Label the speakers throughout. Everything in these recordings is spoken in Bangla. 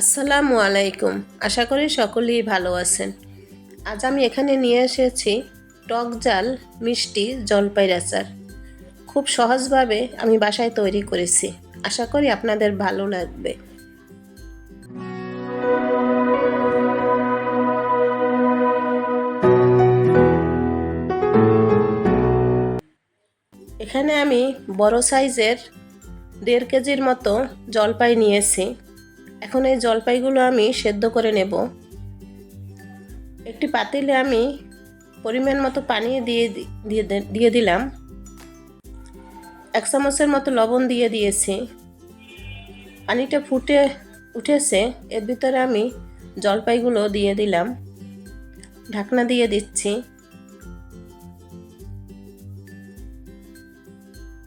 Speaker 1: আসসালামু আলাইকুম। আশা করি সকলেই ভালো আছেন। আজ আমি এখানে নিয়ে এসেছি টক জাল মিষ্টি জলপাইর আচার খুব সহজভাবে আমি বাসায় তৈরি করেছি। আশা করি আপনাদের ভালো লাগবে। এখানে আমি বড় সাইজের দেড় কেজির মতো জলপাই নিয়েছি। এখন এই জলপাইগুলো আমি সেদ্ধ করে নেব। একটি পাতিলে আমি পরিমাণ মতো পানি দিয়ে দিয়ে দিলাম। এক চামচের মতো লবণ দিয়ে দিয়েছি। পানিটা ফুটে উঠেছে, এর ভিতরে আমি জলপাইগুলো দিয়ে দিলাম। ঢাকনা দিয়ে দিচ্ছি।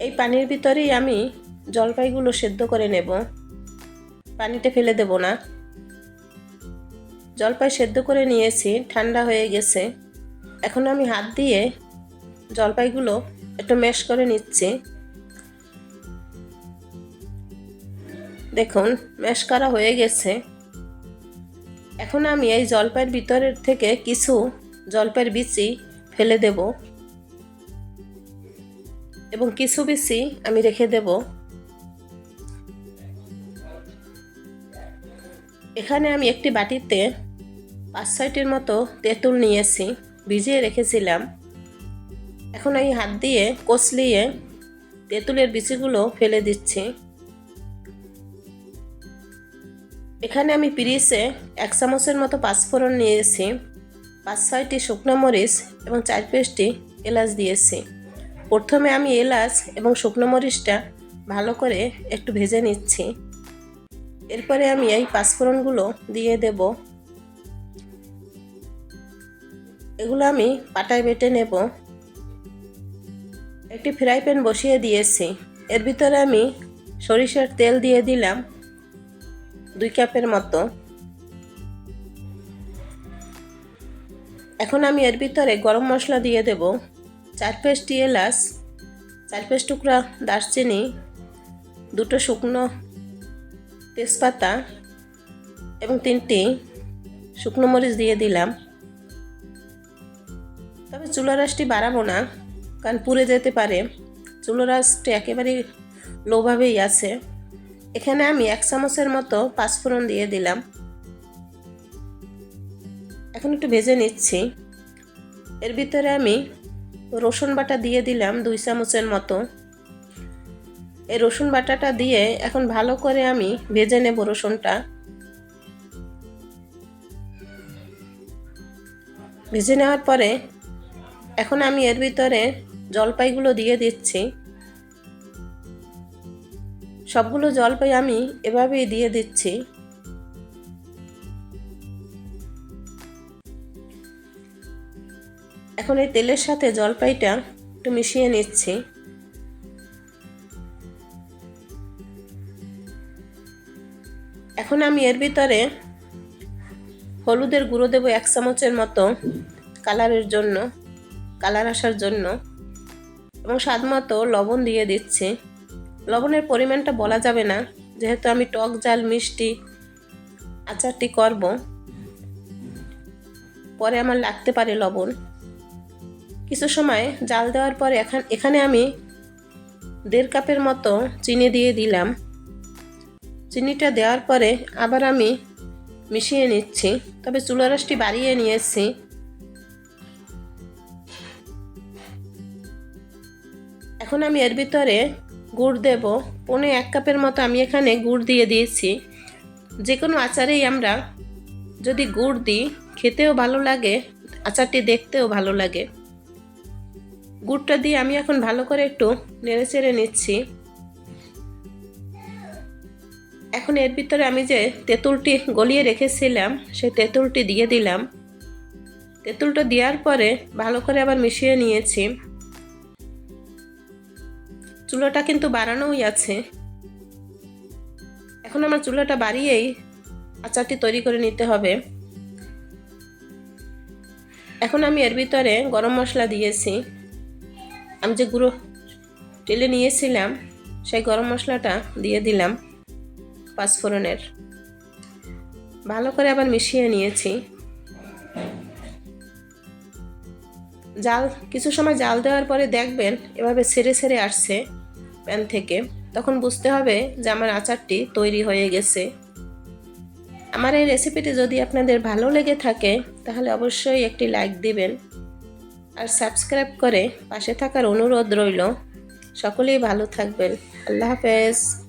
Speaker 1: এই পানির ভিতরেই আমি জলপাইগুলো সেদ্ধ করে নেব। পানিটা ফেলে দেব না। জলপাই সেদ্ধ করে নিয়েছি, ঠান্ডা হয়ে গেছে। এখন আমি হাত দিয়ে জলপাইগুলো একটু ম্যাশ করে নিচ্ছি। দেখুন, ম্যাশ করা হয়ে গেছে। এখন আমি এই জলপাইয়ের ভিতরের থেকে কিছু জলপাইয়ের বিচি ফেলে দেব। এবং কিছু বিচি আমি রেখে দেবো। এখানে আমি একটি বাটিতে পাঁচ ছয়টির মতো তেঁতুল নিয়েছি, ভিজিয়ে রেখেছিলাম। এখন এই হাত দিয়ে কচলিয়ে তেঁতুলের বিচিগুলো ফেলে দিচ্ছি। এখানে আমি পিরিসে এক চামচের মতো পাঁচফোড়ন নিয়েছি, পাঁচ ছয়টি শুকনো মরিচ এবং চার পেস্টটি এলাচ দিয়েছি। প্রথমে আমি এলাচ এবং শুকনো মরিচটা ভালো করে একটু ভেজে নিচ্ছি। এরপরে আমি এই পাঁচফোড়নগুলো দিয়ে দেব। এগুলো আমি পাটায় বেটে নেব। একটি ফ্রাই প্যান বসিয়ে দিয়েছি। এর ভিতরে আমি সরিষার তেল দিয়ে দিলাম দুই কাপের মতো। এখন আমি এর ভিতরে গরম মশলা দিয়ে দেব। চার পেস্টি এলাচ, চার পেস্ট টুকরা দারচিনি, দুটো শুকনো তেজপাতা এবং তিনটি শুকনো মরিচ দিয়ে দিলাম। তবে চুলা রাসটি বাড়াবো না, কারণ পুড়ে যেতে পারে। চুলো রাসটি একেবারেই লোভাবেই আছে। এখানে আমি এক চামচের মতো পাঁচফোড়ন দিয়ে দিলাম। এখন একটু ভেজে নিচ্ছি। এর ভিতরে আমি রসুন বাটা দিয়ে দিলাম দুই চামচের মতো। এই রসুন বাটাটা দিয়ে এখন ভালো করে আমি ভেজে নেব রসুনটা। ভেজে নেওয়ার পরে এখন আমি এর ভিতরে জলপাইগুলো দিয়ে দিচ্ছি। সবগুলো জলপাই আমি এভাবেই দিয়ে দিচ্ছি। এখন এই তেলের সাথে জলপাইটা একটু মিশিয়ে নিচ্ছি। এখন আমি এর ভিতরে হলুদের গুঁড়ো দেবো এক চামচের মতো কালারের জন্য, কালার আসার জন্য। এবং স্বাদ মতো লবণ দিয়ে দিচ্ছি। লবণের পরিমাণটা বলা যাবে না, যেহেতু আমি টক জাল, মিষ্টি আচারটি করব। পরে আমার লাগতে পারে লবণ। কিছু সময় জাল দেওয়ার পরে এখান আমি দেড় কাপের মতো চিনি দিয়ে দিলাম। চিনিটা দেওয়ার পরে আবার আমি মিশিয়ে নিচ্ছি। তবে চুলারসটি বাড়িয়ে নিয়েছি। এখন আমি এর ভিতরে গুড় দেব। পনে এক কাপের মতো আমি এখানে গুড় দিয়ে দিয়েছি। যে কোনো আচারেই আমরা যদি গুড় দিই, খেতেও ভালো লাগে, আচারটি দেখতেও ভালো লাগে। গুড়টা দিয়ে আমি এখন ভালো করে একটু নেড়ে চেড়ে নিচ্ছি। এখন এর ভিতরে আমি যে তেঁতুলটি গলিয়ে রেখেছিলাম, সেই তেঁতুলটি দিয়ে দিলাম। তেঁতুলটা দেওয়ার পরে ভালো করে আবার মিশিয়ে নিয়েছি। চুলোটা কিন্তু বাড়ানোই আছে। এখন আমার চুলাটা বাড়িয়েই আচারটি তৈরি করে নিতে হবে। এখন আমি এর ভিতরে গরম মশলা দিয়েছি। আমি যে গুঁড়ো টেলে নিয়েছিলাম, সেই গরম মশলাটা দিয়ে দিলাম। পাঁচফোড়নের। ভালো করে আবার মিশিয়ে নিয়েছি। জাল, কিছু সময় জাল দেওয়ার পরে দেখবেন এভাবে ছেড়ে ছেড়ে আসছে প্যান থেকে। তখন বুঝতে হবে যে আমার আচারটি তৈরি হয়ে গেছে। আমার এই রেসিপিটি যদি আপনাদের ভালো লেগে থাকে, তাহলে অবশ্যই একটি লাইক দিবেন। আর সাবস্ক্রাইব করে পাশে থাকার অনুরোধ রইল। সকলেই ভালো থাকবেন। আল্লাহ হাফেজ।